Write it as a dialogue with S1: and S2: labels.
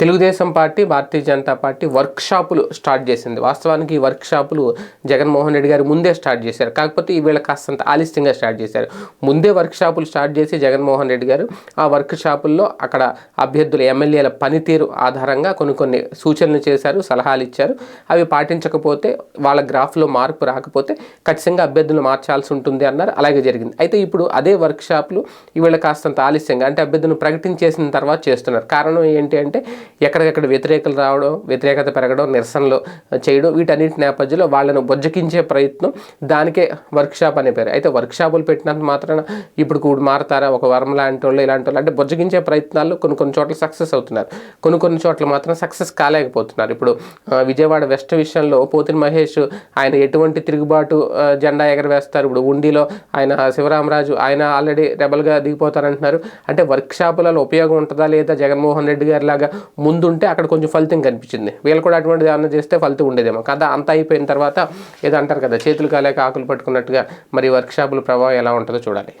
S1: Telugu Desam party Bharatiya Janata party work షాపులు start చేసింది. వాస్తవానికి ఈ వర్క్ షాపులు జగన్మోహన్ రెడ్డి గారు ముందే స్టార్ట్ చేశారు. కాకపోతే ఈవేళ కాస్తంత ఆలస్యంగా స్టార్ట్ చేశారు. ముందే వర్క్ షాపులు స్టార్ట్ చేసి జగన్మోహన్ రెడ్డి గారు ఆ వర్క్ షాపుల్లో అక్కడ అభ్యర్థుల ఎమ్మెల్యేల పనితీరు ఆధారంగా కొన్ని కొన్ని సూచనలు చేశారు సలహాలు ఇచ్చారు. అవి పాటించకపోతే వాళ్ళ గ్రాఫ్లో మార్పు రాకపోతే ఖచ్చితంగా అభ్యర్థులు మార్చాల్సి ఉంటుంది అన్నారు. అలాగే జరిగింది. అయితే ఇప్పుడు అదే వర్క్ షాపులు ఈవేళ కాస్తంత ఆలస్యంగా అంటే అభ్యర్థులను ప్రకటించేసిన తర్వాత చేస్తున్నారు. కారణం ఏంటి అంటే ఎక్కడికెక్కడ వ్యతిరేకలు రావడం వ్యతిరేకత పెరగడం నిరసనలు చేయడం వీటన్నిటి నేపథ్యంలో వాళ్ళను బొజ్జకించే ప్రయత్నం దానికే వర్క్షాప్ అనే పేరు. అయితే వర్క్షాపులు పెట్టినంత మాత్రాన ఇప్పుడు కూడా మారతారా? ఒక వరం లాంటి వాళ్ళు ఇలాంటి వాళ్ళు అంటే బొజ్జగించే ప్రయత్నాల్లో కొన్ని కొన్ని చోట్ల సక్సెస్ అవుతున్నారు. కొన్ని కొన్ని చోట్ల మాత్రం సక్సెస్ కాలేకపోతున్నారు. ఇప్పుడు విజయవాడ వెస్ట్ విషయంలో పోతిన మహేష్ ఆయన ఎటువంటి తిరుగుబాటు జెండా ఎగరవేస్తారు? ఇప్పుడు ఉండిలో ఆయన శివరామరాజు ఆయన ఆల్రెడీ రెబల్గా దిగిపోతారంటున్నారు. అంటే వర్క్షాపులలో ఉపయోగం ఉంటుందా లేదా? జగన్మోహన్ రెడ్డి గారి లాగా ముందుంటే అక్కడ కొంచెం ఫలితం కనిపించింది. వీళ్ళు కూడా అటువంటిది ఏమన్నా చేస్తే ఫలితం ఉండేదేమో. కదా అంత అయిపోయిన తర్వాత ఏదో అంటారు కదా చేతులు కాలేక ఆకులు పట్టుకున్నట్టుగా మరి వర్క్షాపుల ప్రభావం ఎలా ఉంటుందో చూడాలి.